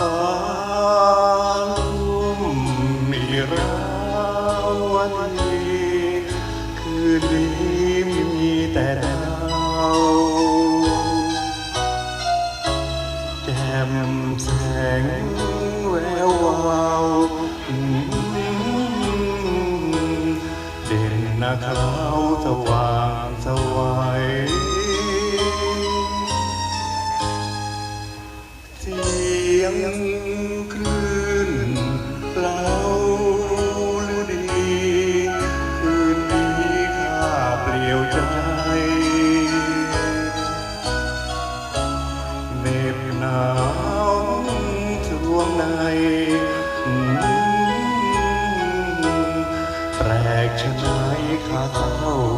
ตอนทุ่มมีราวดีคืนนี้มีแต่ดาวแจ่มแสงแวววาวเด่นนาขาวสว่างสวัย งคลื่นเล่าหรือดีคืนนี้ข้าเปลี่ยวใจเหน็บหนาวสวงในแปลกชะไหนข้าเข้า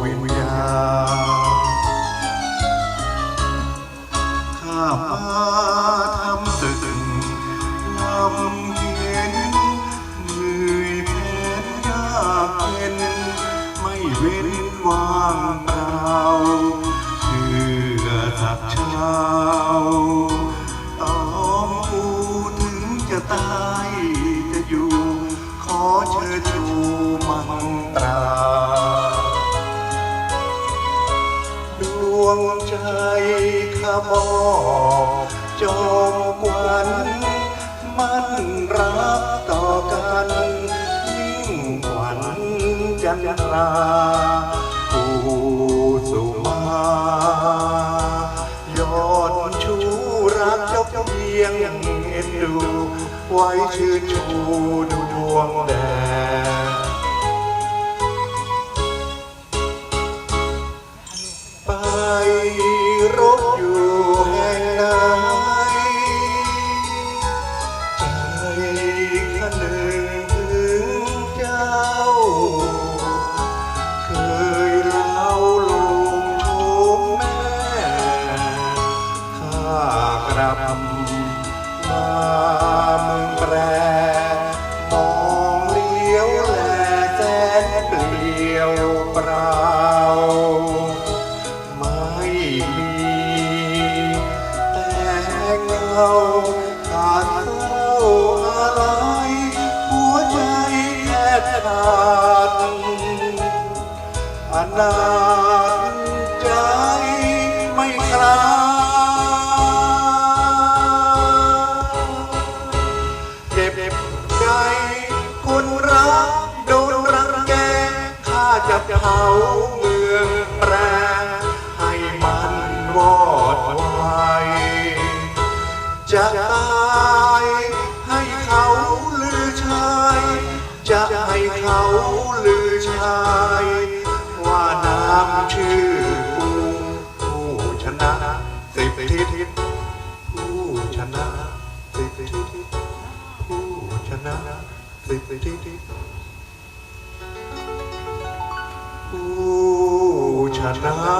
ว้นว่างเปล่าเชื่อสักเช้าต้องพูดถึงจะตายจะอยู่ ขอเชิญชูมังตรา ดวงใจข้ามอบจอมกวันมันรักต่อกันยิ่งขวัญจันทรา รักเจ้าเพียงเอ็นดู ไว้ชื่นชูดูดวงแดดากลับมาเมืองแปรมองเลี้ยวแลแสนเปลี่ยวเปล่าไม่มีแต่เงาขาดเศร้าอะไร หัวใจแทบขาดอนา เผาเมืองแปรให้มันวอดวายจะตายให้เขาลือชาย จะให้เขาลือชาย ว่าน้ำชื่อกูผู้ชนะสิบทิศผู้ชนะสิบทิศผู้ชนะสิบทิศ ผู้ชนะ